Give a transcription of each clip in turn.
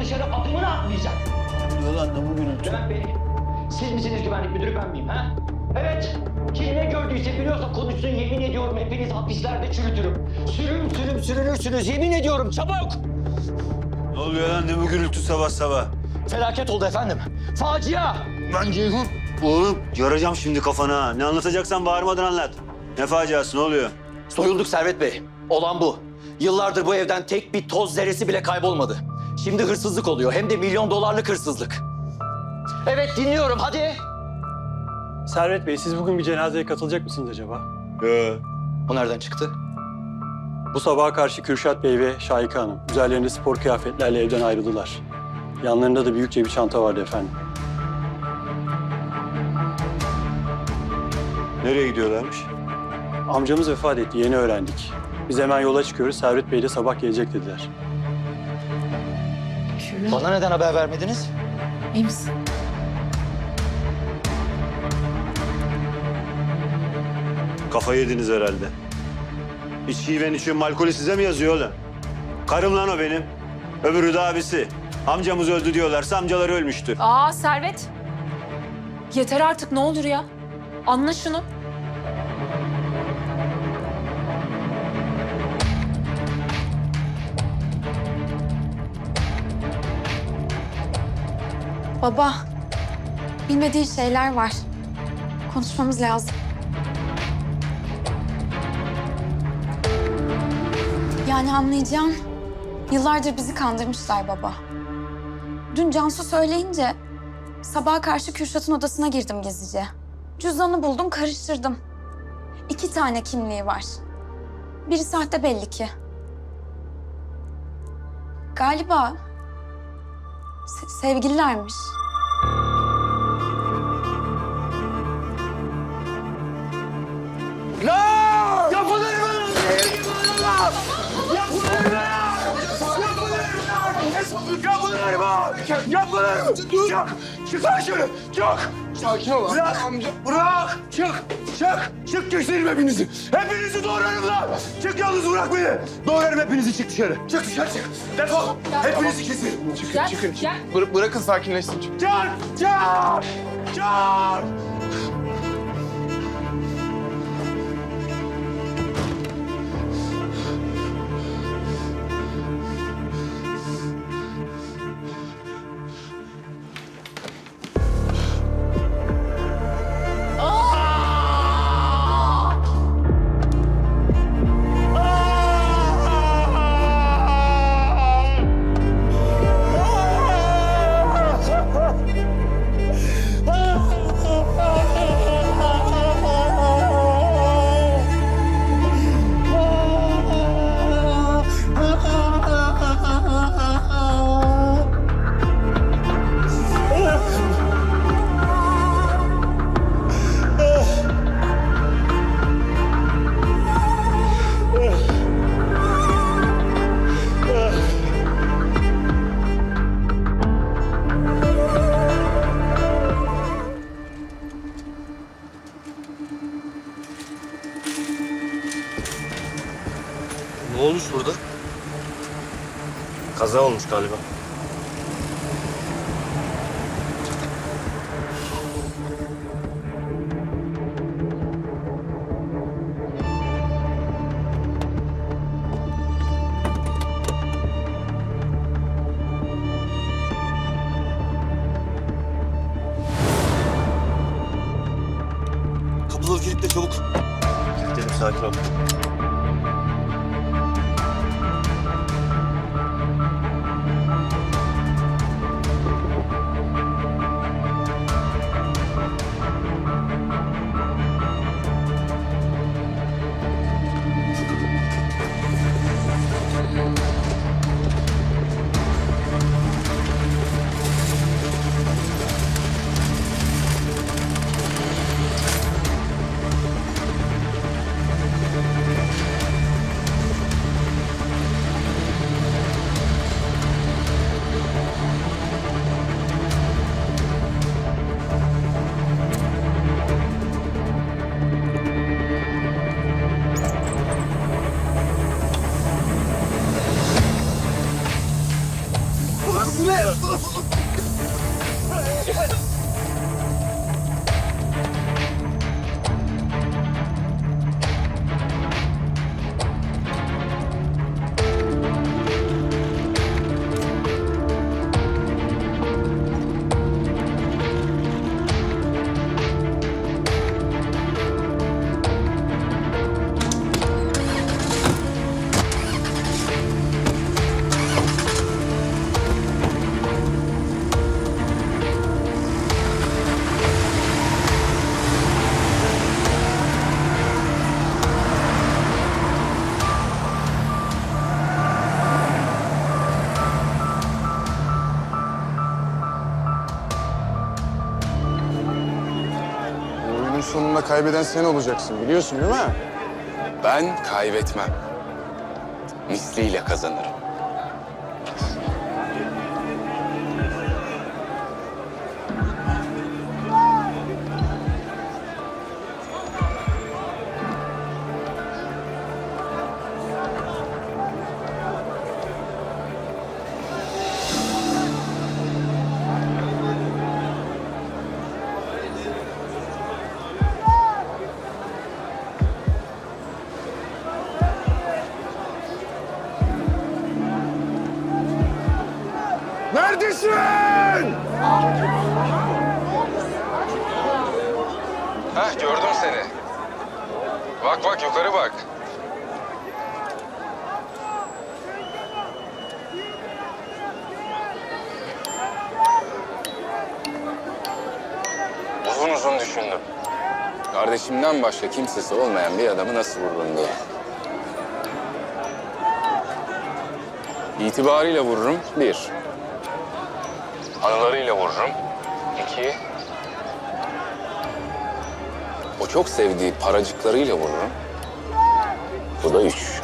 buradan dışarı adımını atmayacak. Oluyor lan ne bu gürültü? Levent Bey, siz misiniz güvenlik müdürü ben miyim ha? Evet, kim ne gördüyse biliyorsa konuşsun yemin ediyorum hepiniz hapislerde çürütürüm. Sürüm sürüm sürünürsünüz yemin ediyorum çabuk. Ne oluyor lan ne bu gürültü sabah sabah? Felaket oldu efendim. Facia. Lan Ceyhun. Oğlum yaracağım şimdi kafana. ha. Ne anlatacaksan bağırmadan anlat. Ne faciası ne oluyor? Soyulduk Servet Bey. Olan bu. Yıllardır bu evden tek bir toz zerresi bile kaybolmadı. Şimdi hırsızlık oluyor. Hem de milyon dolarlık hırsızlık. Evet dinliyorum hadi. Servet Bey, siz bugün bir cenazeye katılacak mısınız acaba? Yo. Bu nereden çıktı? Bu sabaha karşı Kürşat Bey ve Şahika Hanım üzerlerinde spor kıyafetlerle evden ayrıldılar. Yanlarında da büyükçe bir çanta vardı efendim. Nereye gidiyorlarmış? Amcamız vefat etti, yeni öğrendik. Biz hemen yola çıkıyoruz, Servet Bey de sabah gelecek dediler. Şule, Bana neden haber vermediniz? iyi misin? Kafayı yediniz herhalde. İçkiyi ben içiyorum, alkolü size mi yazıyor oğlum? Karım lan o benim. Öbürü de abisi. Amcamız öldü diyorlarsa amcaları ölmüştür. Aa Servet. Yeter artık ne olur ya. Anla şunu. Baba, bilmediğin şeyler var. Konuşmamız lazım. Yani anlayacağın, yıllardır bizi kandırmışlar baba. Dün Cansu söyleyince sabaha karşı Kürşat'ın odasına girdim gizlice. Cüzdanı buldum, karıştırdım. İki tane kimliği var. Biri sahte belli ki. Galiba se- sevgililermiş. Sakin ol Bırak. amca. Bırak. Çık. Çık. Çık keselim hepinizi. Hepinizi doğrarım lan. Çık yalnız bırak beni. Doğrarım hepinizi çık dışarı. Çık dışarı çık. Defol. Hepinizi keserim. Çıkın Gel, çıkın. gel. Bıra- bırakın sakinleşsin. Çık. Çık. Çık. Çık. Olmuş burada? Kaza olmuş galiba. Oyunun sonunda kaybeden sen olacaksın biliyorsun değil mi? Ben kaybetmem. Misliyle kazanırım. Bak bak yukarı bak. Uzun uzun düşündüm. Kardeşimden başka kimsesi olmayan bir adamı nasıl vururum diye. İtibarıyla vururum bir. Anılarıyla vururum iki. O çok sevdiği paracıklarıyla vururum. Bu da üç.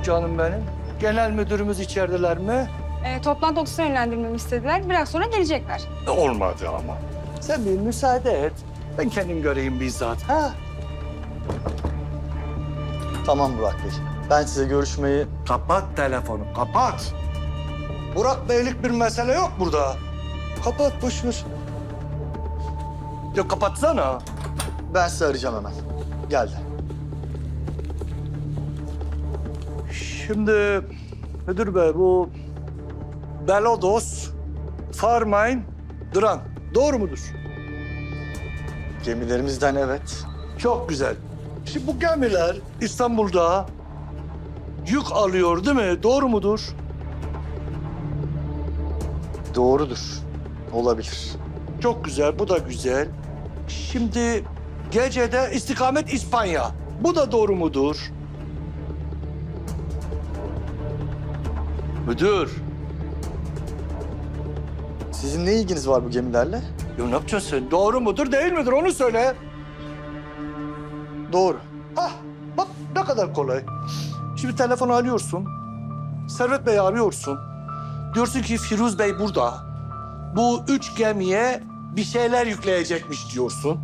Bulduk canım benim. Genel müdürümüz içerideler mi? Ee, toplantı odasına yönlendirmemi istediler. Biraz sonra gelecekler. Olmadı ama. Sen bir müsaade et. Ben kendim göreyim bizzat. Ha? Tamam Burak Bey. Ben size görüşmeyi... Kapat telefonu, kapat. Burak Beylik bir mesele yok burada. Kapat, boş ver. Ya kapatsana. Ben sizi arayacağım hemen. Geldi. Şimdi müdür bey bu Belodos, Farmine, Duran. Doğru mudur? Gemilerimizden evet. Çok güzel. Şimdi bu gemiler İstanbul'da yük alıyor değil mi? Doğru mudur? Doğrudur. Olabilir. Çok güzel, bu da güzel. Şimdi gecede istikamet İspanya. Bu da doğru mudur? Müdür, Sizin ne ilginiz var bu gemilerle? ya ne yapacaksın sen? Doğru mudur, değil midir? Onu söyle. Doğru. Hah, bak ne kadar kolay. Şimdi telefonu alıyorsun. Servet Bey'i arıyorsun. Diyorsun ki Firuz Bey burada. Bu üç gemiye bir şeyler yükleyecekmiş diyorsun.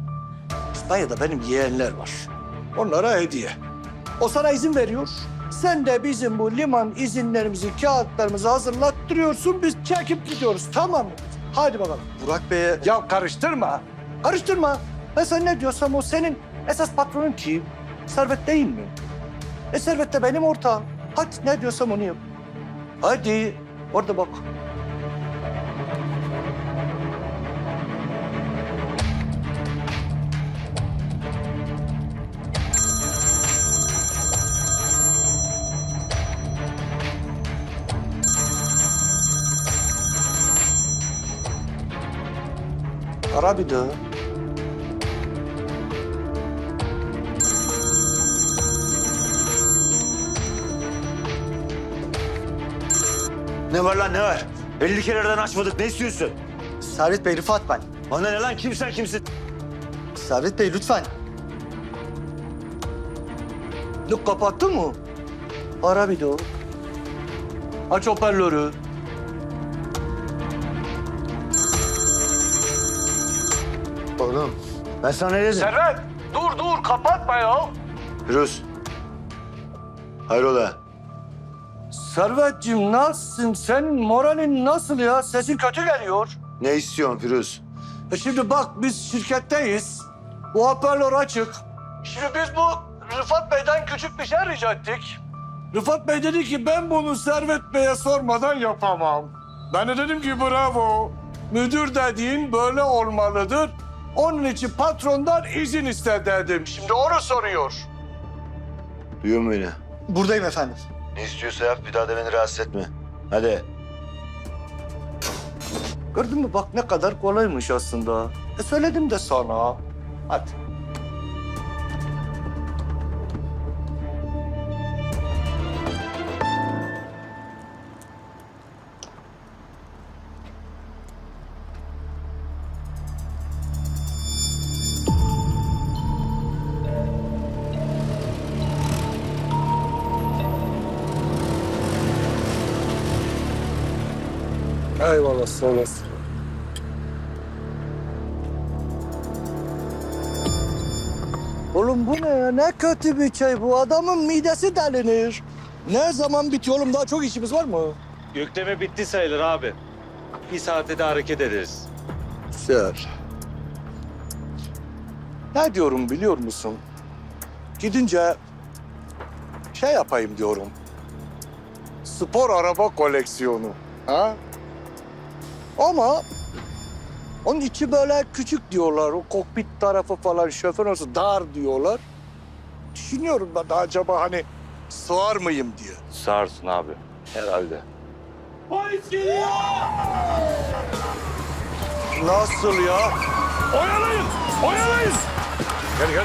İspanya'da benim yeğenler var. Onlara hediye. O sana izin veriyor. Sen de bizim bu liman izinlerimizi, kağıtlarımızı hazırlattırıyorsun. Biz çekip gidiyoruz. Tamam mı? Hadi bakalım. Burak Bey'e... Ya karıştırma. Karıştırma. Ben sen ne diyorsam o senin esas patronun kim? Servet değil mi? E Servet de benim ortağım. Hadi ne diyorsam onu yap. Hadi. Orada bak. Ara bir daha. Ne var lan ne var? 50 kereden açmadık ne istiyorsun? Servet Bey, Rıfat ben. Bana ne lan kimsen kimsin? Servet Bey lütfen. Ne kapattın mı? Ara bir daha. Aç hoparlörü. Oğlum ben sana ne dedim? Servet! Dur dur kapatma ya. Firuz. Hayrola? Servetciğim nasılsın? Sen moralin nasıl ya? Sesin kötü geliyor. Ne istiyorsun Firuz? E şimdi bak biz şirketteyiz. Bu hoparlör açık. Şimdi biz bu Rıfat Bey'den küçük bir şey rica ettik. Rıfat Bey dedi ki ben bunu Servet Bey'e sormadan yapamam. Ben de dedim ki bravo. Müdür dediğin böyle olmalıdır. Onun için patrondan izin iste dedim. Şimdi onu soruyor. Duyuyor musun beni? Buradayım efendim. Ne istiyorsa yap bir daha da beni rahatsız etme. Hadi. Gördün mü bak ne kadar kolaymış aslında. E söyledim de sana. Hadi. Olasın. Oğlum bu ne ya? Ne kötü bir şey bu. Adamın midesi delinir. Ne zaman bitiyor oğlum? Daha çok işimiz var mı? Yükleme bitti sayılır abi. Bir saate de hareket ederiz. Güzel. Ne diyorum biliyor musun? Gidince şey yapayım diyorum. Spor araba koleksiyonu. Ha? Ama onun içi böyle küçük diyorlar. O kokpit tarafı falan şoför olsun dar diyorlar. Düşünüyorum ben de acaba hani sığar mıyım diye. Sağırsın abi. Herhalde. Nasıl ya? Oyalayın! Oyalayın! Gel gel.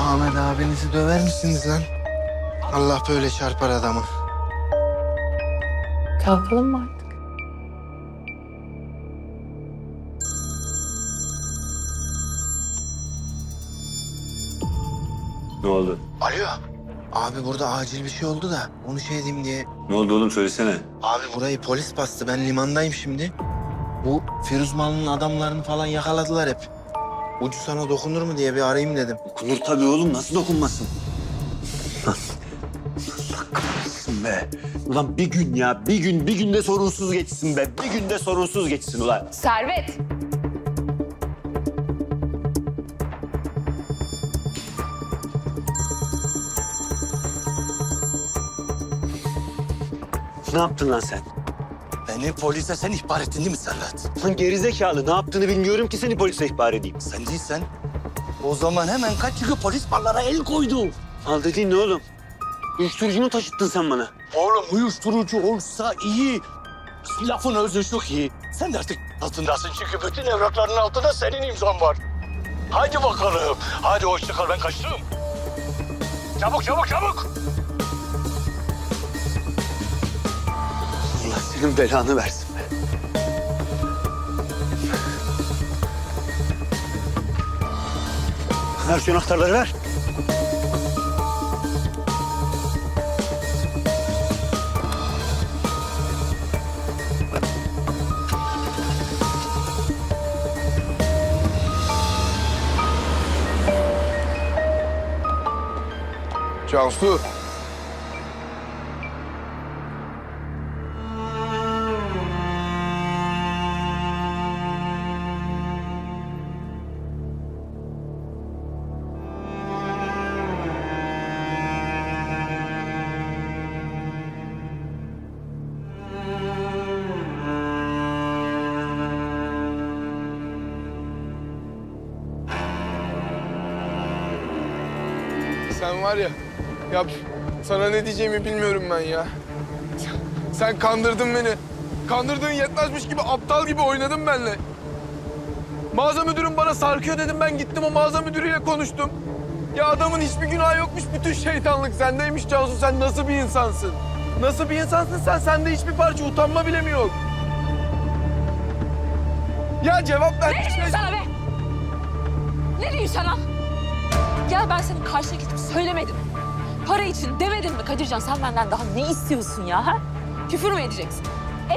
Ahmet abinizi döver misiniz lan? Allah böyle çarpar adamı. Kalkalım mı artık? Ne oldu? Alo. Abi burada acil bir şey oldu da onu şey edeyim diye. Ne oldu oğlum söylesene. Abi burayı polis bastı. Ben limandayım şimdi. Bu Firuzman'ın adamlarını falan yakaladılar hep. Ucu sana dokunur mu diye bir arayayım dedim. Dokunur tabii oğlum. Nasıl dokunmasın? Kahretsin be. Ulan bir gün ya, bir gün, bir günde sorunsuz geçsin be. Bir günde sorunsuz geçsin ulan. Servet. Ne yaptın lan sen? Beni polise sen ihbar ettin değil mi Servet? Lan gerizekalı ne yaptığını bilmiyorum ki seni polise ihbar edeyim. Sen değilsen. O zaman hemen kaç çünkü polis barlara el koydu. Al dediğin ne oğlum? Uyuşturucu mu taşıttın sen bana? Oğlum uyuşturucu olsa iyi. Lafın özü şu ki sen de artık altındasın çünkü bütün evrakların altında senin imzan var. Hadi bakalım. Hadi hoşça kal ben kaçtım. Çabuk çabuk çabuk. Senin belanı versin be. Ver şu anahtarları ver. Cansu. Sen var ya, ya sana ne diyeceğimi bilmiyorum ben ya. Sen kandırdın beni. Kandırdığın yetmezmiş gibi aptal gibi oynadın benimle. Mağaza müdürüm bana sarkıyor dedim ben gittim o mağaza müdürüyle konuştum. Ya adamın hiçbir günahı yokmuş bütün şeytanlık sendeymiş Cansu sen nasıl bir insansın? Nasıl bir insansın sen? Sende hiçbir parça utanma bile mi yok? Ya cevap ver. Ne diyorsun sana be? Ne diyorsun sana? Ya ben senin karşına gidip söylemedim. Para için demedim mi Kadircan? Sen benden daha ne istiyorsun ya? Ha? Küfür mü edeceksin?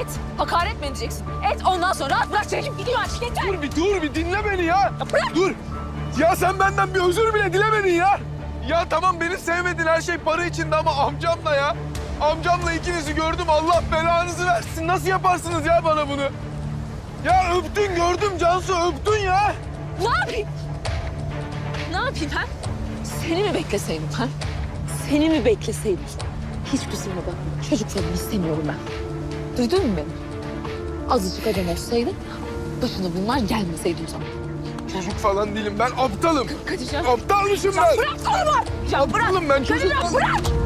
Et. Hakaret mi edeceksin? Et ondan sonra rahat bırak çekip gidiyor artık yeter. Dur bir dur bir dinle beni ya. Dur. Ya sen benden bir özür bile dilemedin ya. Ya tamam beni sevmedin her şey para içinde ama amcamla ya. Amcamla ikinizi gördüm Allah belanızı versin. Nasıl yaparsınız ya bana bunu? Ya öptün gördüm Cansu öptün ya. Ne yapayım? Ne yapayım ha? Seni mi bekleseydim ha? Seni mi bekleseydim? Hiç kusuruma bakma. Çocuk falan istemiyorum ben. Duydun mu beni? Azıcık adam olsaydın başına bunlar gelmeseydim sana. Çocuk falan değilim ben aptalım. Kadircan. Aptalmışım ben. bırak kolumu! Ya bırak! Aptalım ben çocuk Kadircan bırak!